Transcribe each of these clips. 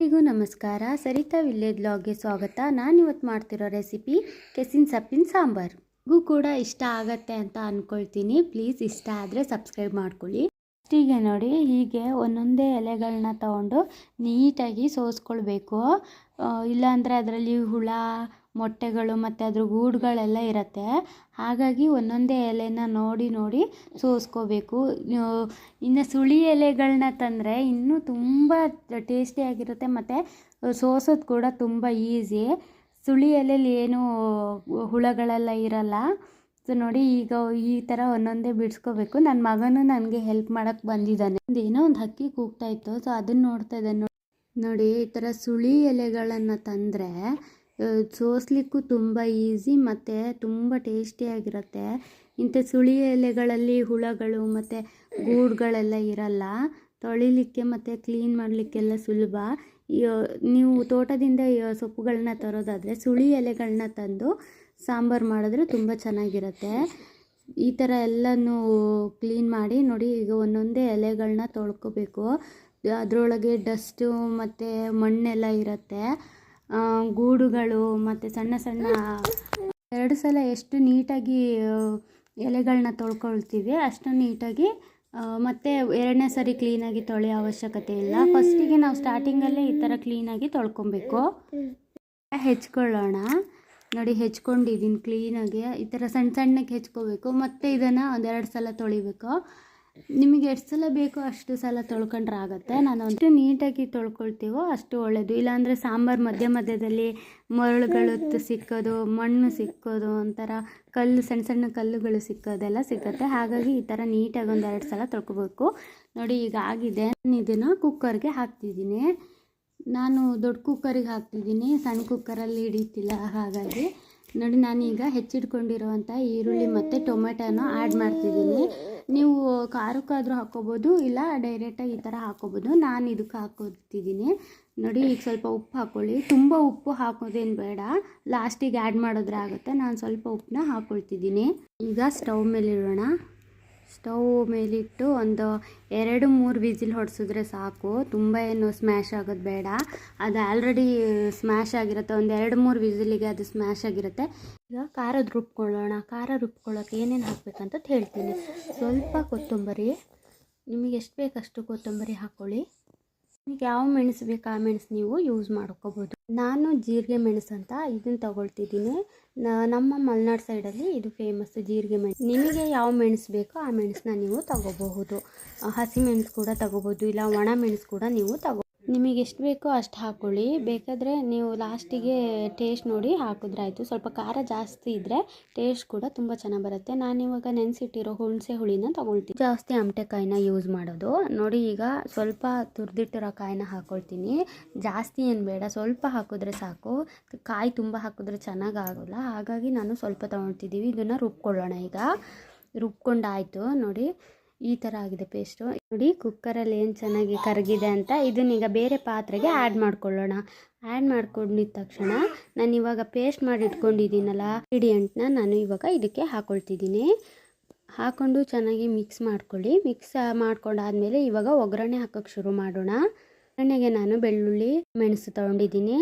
ಎಲ್ರಿಗೂ ನಮಸ್ಕಾರ. ಸರಿತಾ ವಿಲ್ಲೇಜ್ ಬ್ಲಾಗ್ಗೆ ಸ್ವಾಗತ. ನಾನು ಇವತ್ತು ಮಾಡ್ತಿರೋ ರೆಸಿಪಿ ಕೆಸಿನ ಸೊಪ್ಪಿನ ಸಾಂಬಾರ್ಗೂ ಕೂಡ ಇಷ್ಟ ಆಗತ್ತೆ ಅಂತ ಅಂದ್ಕೊಳ್ತೀನಿ ಪ್ಲೀಸ್ ಇಷ್ಟ ಆದರೆ ಸಬ್ಸ್ಕ್ರೈಬ್ ಮಾಡ್ಕೊಳ್ಳಿ. ಫಸ್ಟಿಗೆ ನೋಡಿ, ಹೀಗೆ ಒಂದೊಂದೇ ಎಲೆಗಳನ್ನ ತಗೊಂಡು ನೀಟಾಗಿ ಸೋಸ್ಕೊಳ್ಬೇಕು. ಇಲ್ಲಾಂದರೆ ಅದರಲ್ಲಿ ಹುಳ ಮೊಟ್ಟೆಗಳು ಮತ್ತು ಅದ್ರ ಗೂಡುಗಳೆಲ್ಲ ಇರುತ್ತೆ. ಹಾಗಾಗಿ ಒಂದೊಂದೇ ಎಲೆನ ನೋಡಿ ನೋಡಿ ಸೋಸ್ಕೋಬೇಕು. ಇನ್ನು ಸುಳಿ ಎಲೆಗಳನ್ನ ತಂದರೆ ಇನ್ನೂ ತುಂಬ ಟೇಸ್ಟಿಯಾಗಿರುತ್ತೆ ಮತ್ತು ಸೋಸೋದು ಕೂಡ ತುಂಬ ಈಸಿ. ಸುಳಿ ಎಲೆಯಲ್ಲಿ ಏನೂ ಹುಳಗಳೆಲ್ಲ ಇರಲ್ಲ. ಸೊ ನೋಡಿ ಈಗ ಈ ಥರ ಒಂದೊಂದೇ ಬಿಡಿಸ್ಕೋಬೇಕು. ನನ್ನ ಮಗನೂ ನನಗೆ ಹೆಲ್ಪ್ ಮಾಡೋಕ್ಕೆ ಬಂದಿದ್ದಾನೆ. ಏನೋ ಒಂದು ಹಕ್ಕಿ ಕೂಗ್ತಾ ಇತ್ತು. ಸೊ ಅದನ್ನು ನೋಡ್ತಾ ಇದ್ದಾನೆ. ನೋಡಿ, ಈ ಥರ ಸುಳಿ ಎಲೆಗಳನ್ನು ತಂದರೆ ಸೋಸ್ಲಿಕ್ಕೂ ತುಂಬ ಈಸಿ ಮತ್ತು ತುಂಬ ಟೇಸ್ಟಿಯಾಗಿರುತ್ತೆ ಇಂಥ ಸುಳಿ ಎಲೆಗಳಲ್ಲಿ ಹುಳಗಳು ಮತ್ತು ಗೂಡುಗಳೆಲ್ಲ ಇರಲ್ಲ. ತೊಳಿಲಿಕ್ಕೆ ಮತ್ತು ಕ್ಲೀನ್ ಮಾಡಲಿಕ್ಕೆಲ್ಲ ಸುಲಭ. ನೀವು ತೋಟದಿಂದ ಸೊಪ್ಪುಗಳನ್ನ ತರೋದಾದರೆ ಸುಳಿ ಎಲೆಗಳನ್ನ ತಂದು ಸಾಂಬಾರು ಮಾಡಿದ್ರೆ ತುಂಬ ಚೆನ್ನಾಗಿರುತ್ತೆ. ಈ ಥರ ಎಲ್ಲನೂ ಕ್ಲೀನ್ ಮಾಡಿ ನೋಡಿ ಈಗ ಒಂದೊಂದೇ ಎಲೆಗಳನ್ನ ತೊಳ್ಕೊಬೇಕು. ಅದರೊಳಗೆ ಡಸ್ಟು ಮತ್ತು ಮಣ್ಣೆಲ್ಲ ಇರುತ್ತೆ. ಗೂಡುಗಳು ಮತ್ತು ಸಣ್ಣ ಸಣ್ಣ ಎರಡು ಸಲ ಎಷ್ಟು ನೀಟಾಗಿ ಎಲೆಗಳನ್ನ ತೊಳ್ಕೊಳ್ತೀವಿ, ಅಷ್ಟು ನೀಟಾಗಿ ಮತ್ತು ಎರಡನೇ ಸರಿ ಕ್ಲೀನಾಗಿ ತೊಳೆಯೋ ಅವಶ್ಯಕತೆ ಇಲ್ಲ. ಫಸ್ಟಿಗೆ ನಾವು ಸ್ಟಾರ್ಟಿಂಗಲ್ಲೇ ಈ ಥರ ಕ್ಲೀನಾಗಿ ತೊಳ್ಕೊಬೇಕು. ಹೆಚ್ಕೊಳ್ಳೋಣ. ನೋಡಿ ಹೆಚ್ಕೊಂಡಿದ್ದೀನಿ ಕ್ಲೀನಾಗಿ ಈ ಥರ ಸಣ್ಣ ಸಣ್ಣಕ್ಕೆ ಹೆಚ್ಕೋಬೇಕು. ಮತ್ತು ಇದನ್ನು ಒಂದೆರಡು ಸಲ ತೊಳಿಬೇಕು. ನಿಮಗೆ ಎಷ್ಟು ಸಲ ಬೇಕೋ ಅಷ್ಟು ಸಲ ತೊಳ್ಕೊಂಡ್ರೆ ಆಗುತ್ತೆ. ನಾನು ಅಷ್ಟು ನೀಟಾಗಿ ತೊಳ್ಕೊಳ್ತೀವೋ ಅಷ್ಟು ಒಳ್ಳೆಯದು ಇಲ್ಲಾಂದರೆ ಸಾಂಬಾರು ಮಧ್ಯ ಮಧ್ಯದಲ್ಲಿ ಮರಳುಗಳು ಸಿಕ್ಕೋದು, ಮಣ್ಣು ಸಿಕ್ಕೋದು, ಒಂಥರ ಕಲ್ಲು, ಸಣ್ಣ ಸಣ್ಣ ಕಲ್ಲುಗಳು ಸಿಕ್ಕೋದೆಲ್ಲ ಸಿಕ್ಕತ್ತೆ. ಹಾಗಾಗಿ ಈ ಥರ ನೀಟಾಗಿ ಒಂದೆರಡು ಸಲ ತೊಳ್ಕೊಬೇಕು. ನೋಡಿ, ಈಗ ಆಗಿದೆ. ನಾನು ಇದನ್ನು ಕುಕ್ಕರ್ಗೆ ಹಾಕ್ತಿದ್ದೀನಿ. ನಾನು ದೊಡ್ಡ ಕುಕ್ಕರಿಗೆ ಹಾಕ್ತಿದ್ದೀನಿ. ಸಣ್ಣ ಕುಕ್ಕರಲ್ಲಿ ಹಿಡಿತಿಲ್ಲ ಹಾಗಾಗಿ. ನೋಡಿ, ನಾನೀಗ ಹೆಚ್ಚಿಟ್ಕೊಂಡಿರುವಂಥ ಈರುಳ್ಳಿ ಮತ್ತು ಟೊಮೆಟೊನ ಆ್ಯಡ್ ಮಾಡ್ತಿದ್ದೀನಿ. ಖಾರಕ್ಕಾದರೂ ಹಾಕ್ಕೋಬೋದು ಇಲ್ಲ ಡೈರೆಕ್ಟಾಗಿ ಈ ಥರ ಹಾಕ್ಕೋಬೋದು ನಾನು ಇದಕ್ಕೆ ಹಾಕೋತಿದ್ದೀನಿ. ನೋಡಿ, ಈಗ ಸ್ವಲ್ಪ ಉಪ್ಪು ಹಾಕ್ಕೊಳ್ಳಿ ತುಂಬ ಉಪ್ಪು ಹಾಕೋದೇನು ಬೇಡ. ಲಾಸ್ಟಿಗೆ ಆ್ಯಡ್ ಮಾಡಿದ್ರೆ ಆಗುತ್ತೆ. ನಾನು ಸ್ವಲ್ಪ ಉಪ್ಪನ್ನ ಹಾಕ್ಕೊಳ್ತಿದ್ದೀನಿ ಈಗ ಸ್ಟವ್ ಮೇಲೆ ಇಡೋಣ ಸ್ಟವ್ ಮೇಲಿಟ್ಟು ಒಂದು ಎರಡು ಮೂರು ವಿಸಿಲ್ ಹೊಡೆಸಿದ್ರೆ ಸಾಕು. ತುಂಬ ಏನು ಸ್ಮ್ಯಾಶ್ ಆಗೋದು ಬೇಡ. ಅದು ಆಲ್ರೆಡಿ ಸ್ಮ್ಯಾಶ್ ಆಗಿರುತ್ತೆ. ಒಂದು ಎರಡು ಮೂರು ವಿಸಿಲಿಗೆ ಅದು ಸ್ಮ್ಯಾಶ್ ಆಗಿರುತ್ತೆ. ಈಗ ಖಾರದ ರುಬ್ಕೊಳ್ಳೋಣ. ಖಾರ ರುಬ್ಕೊಳ್ಳೋಕೆ ಏನೇನು ಹಾಕಬೇಕಂತ ಹೇಳ್ತೀನಿ. ಸ್ವಲ್ಪ ಕೊತ್ತಂಬರಿ. ನಿಮಗೆ ಎಷ್ಟು ಬೇಕಷ್ಟು ಕೊತ್ತಂಬರಿ ಹಾಕ್ಕೊಳ್ಳಿ ನಿಮಗೆ ಯಾವ ಮೆಣಸು ಬೇಕು ಆ ಮೆಣಸು ನೀವು ಯೂಸ್ ಮಾಡ್ಕೋಬೋದು. ನಾನು ಜೀರಿಗೆ ಮೆಣಸು ಅಂತ ಇದನ್ನ ತಗೊಳ್ತಿದ್ದೀನಿ. ನಮ್ಮ ಮಲೆನಾಡು ಸೈಡಲ್ಲಿ ಇದು ಫೇಮಸ್ ಜೀರಿಗೆ ಮೆಣಸು. ನಿಮಗೆ ಯಾವ ಮೆಣಸು ಬೇಕೋ ಆ ಮೆಣಸನ್ನ ನೀವು ತಗೋಬಹುದು. ಹಸಿ ಮೆಣಸು ಕೂಡ ತಗೋಬೋದು ಇಲ್ಲ ಒಣ ಮೆಣಸು ಕೂಡ ನೀವು ತಗೋ ನಿಮಗೆ ಎಷ್ಟು ಬೇಕೋ ಅಷ್ಟು ಹಾಕ್ಕೊಳ್ಳಿ ಬೇಕಾದರೆ ನೀವು ಲಾಸ್ಟಿಗೆ ಟೇಸ್ಟ್ ನೋಡಿ ಹಾಕಿದ್ರೆ ಆಯಿತು. ಸ್ವಲ್ಪ ಖಾರ ಜಾಸ್ತಿ ಇದ್ದರೆ ಟೇಸ್ಟ್ ಕೂಡ ತುಂಬ ಚೆನ್ನಾಗಿ ಬರುತ್ತೆ. ನಾನು ಇವಾಗ ನೆನೆಸಿಟ್ಟಿರೋ ಹುಣಸೆ ಹುಳಿನ ತೊಗೊಳ್ತೀನಿ. ಜಾಸ್ತಿ ಅಮಟೆಕಾಯಿನ ಯೂಸ್ ಮಾಡೋದು. ನೋಡಿ ಈಗ ಸ್ವಲ್ಪ ತುರಿದಿಟ್ಟಿರೋ ಕಾಯಿನ ಹಾಕ್ಕೊಳ್ತೀನಿ ಜಾಸ್ತಿ ಏನು ಬೇಡ, ಸ್ವಲ್ಪ ಹಾಕಿದ್ರೆ ಸಾಕು. ಕಾಯಿ ತುಂಬ ಹಾಕಿದ್ರೆ ಚೆನ್ನಾಗಿ ಆಗೋಲ್ಲ. ಹಾಗಾಗಿ ನಾನು ಸ್ವಲ್ಪ ತೊಗೊಳ್ತಿದ್ದೀವಿ ಇದನ್ನು ರುಬ್ಕೊಳ್ಳೋಣ ಈಗ. ರುಬ್ಕೊಂಡಾಯಿತು. ನೋಡಿ ಈ ಥರ ಆಗಿದೆ ಪೇಸ್ಟು ನೋಡಿ ಕುಕ್ಕರಲ್ಲಿ ಏನು ಚೆನ್ನಾಗಿ ಕರಗಿದೆ ಅಂತ ಇದನ್ನೀಗ ಬೇರೆ ಪಾತ್ರೆಗೆ ಆ್ಯಡ್ ಮಾಡ್ಕೊಳ್ಳೋಣ. ಆ್ಯಡ್ ಮಾಡ್ಕೊಂಡಿದ್ದ ತಕ್ಷಣ ನಾನು ಇವಾಗ ಪೇಸ್ಟ್ ಮಾಡಿ ಇಟ್ಕೊಂಡಿದ್ದೀನಲ್ಲ ಇಂಗ್ರೀಡಿಯೆಂಟ್ನ ನಾನು ಇವಾಗ ಇದಕ್ಕೆ ಹಾಕ್ಕೊಳ್ತಿದ್ದೀನಿ ಹಾಕ್ಕೊಂಡು ಚೆನ್ನಾಗಿ ಮಿಕ್ಸ್ ಮಾಡ್ಕೊಳ್ಳಿ. ಮಿಕ್ಸ್ ಮಾಡ್ಕೊಂಡಾದ್ಮೇಲೆ ಇವಾಗ ಒಗ್ಗರಣೆ ಹಾಕೋಕ್ಕೆ ಶುರು ಮಾಡೋಣ. ಒಗ್ಗರಣೆಗೆ ನಾನು ಬೆಳ್ಳುಳ್ಳಿ ಮೆಣಸು ತಗೊಂಡಿದ್ದೀನಿ.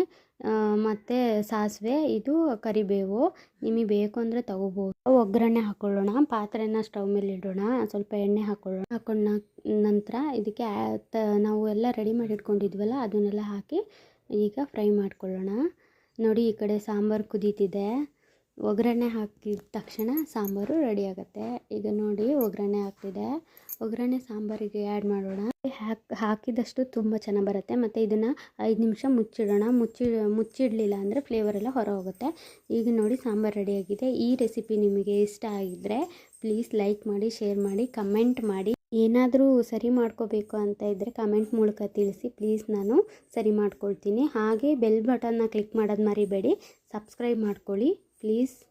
ಮತ್ತು ಸಾಸಿವೆ, ಇದು ಕರಿಬೇವು. ನಿಮಗೆ ಬೇಕು ಅಂದರೆ ತಗೋಬೋದು. ಒಗ್ಗರಣೆ ಹಾಕ್ಕೊಳ್ಳೋಣ ಪಾತ್ರೆನ ಸ್ಟವ್ ಮೇಲೆ ಇಡೋಣ. ಸ್ವಲ್ಪ ಎಣ್ಣೆ ಹಾಕ್ಕೊಳ್ಳೋಣ ಹಾಕೊಂಡ ನಂತರ ಇದಕ್ಕೆ ನಾವು ಎಲ್ಲ ರೆಡಿ ಮಾಡಿ ಇಟ್ಕೊಂಡಿದ್ವಲ್ಲ, ಅದನ್ನೆಲ್ಲ ಹಾಕಿ ಈಗ ಫ್ರೈ ಮಾಡ್ಕೊಳ್ಳೋಣ. ನೋಡಿ ಈ ಕಡೆ ಸಾಂಬಾರು ಕುದೀತಿದೆ. ಒಗ್ಗರಣೆ ಹಾಕಿದ ತಕ್ಷಣ ಸಾಂಬಾರು ರೆಡಿ ಆಗುತ್ತೆ. ಈಗ ನೋಡಿ ಒಗ್ಗರಣೆ ಹಾಕ್ತಿದೆ ಒಗ್ಗರಣೆ ಸಾಂಬಾರಿಗೆ ಆ್ಯಡ್ ಮಾಡೋಣ. ಹಾಕಿ, ಹಾಕಿದಷ್ಟು ತುಂಬ ಚೆನ್ನಾಗಿ ಬರುತ್ತೆ. ಮತ್ತು ಇದನ್ನು ಐದು ನಿಮಿಷ ಮುಚ್ಚಿಡೋಣ. ಮುಚ್ಚಿ, ಮುಚ್ಚಿಡಲಿಲ್ಲ ಅಂದರೆ ಫ್ಲೇವರ್ ಎಲ್ಲ ಹೊರ ಹೋಗುತ್ತೆ ಈಗ ನೋಡಿ ಸಾಂಬಾರು ರೆಡಿಯಾಗಿದೆ ಈ ರೆಸಿಪಿ ನಿಮಗೆ ಇಷ್ಟ ಆಗಿದ್ದರೆ ಪ್ಲೀಸ್ ಲೈಕ್ ಮಾಡಿ ಶೇರ್ ಮಾಡಿ ಕಮೆಂಟ್ ಮಾಡಿ. ಏನಾದರೂ ಸರಿ ಮಾಡ್ಕೋಬೇಕು ಅಂತ ಇದ್ದರೆ ಕಮೆಂಟ್ ಮೂಲಕ ತಿಳಿಸಿ. ಪ್ಲೀಸ್ ನಾನು ಸರಿ ಮಾಡ್ಕೊಳ್ತೀನಿ. ಹಾಗೆ ಬೆಲ್ ಬಟನ್ನ ಕ್ಲಿಕ್ ಮಾಡೋದು ಮರಿಬೇಡಿ. ಸಬ್ಸ್ಕ್ರೈಬ್ ಮಾಡ್ಕೊಳ್ಳಿ. please.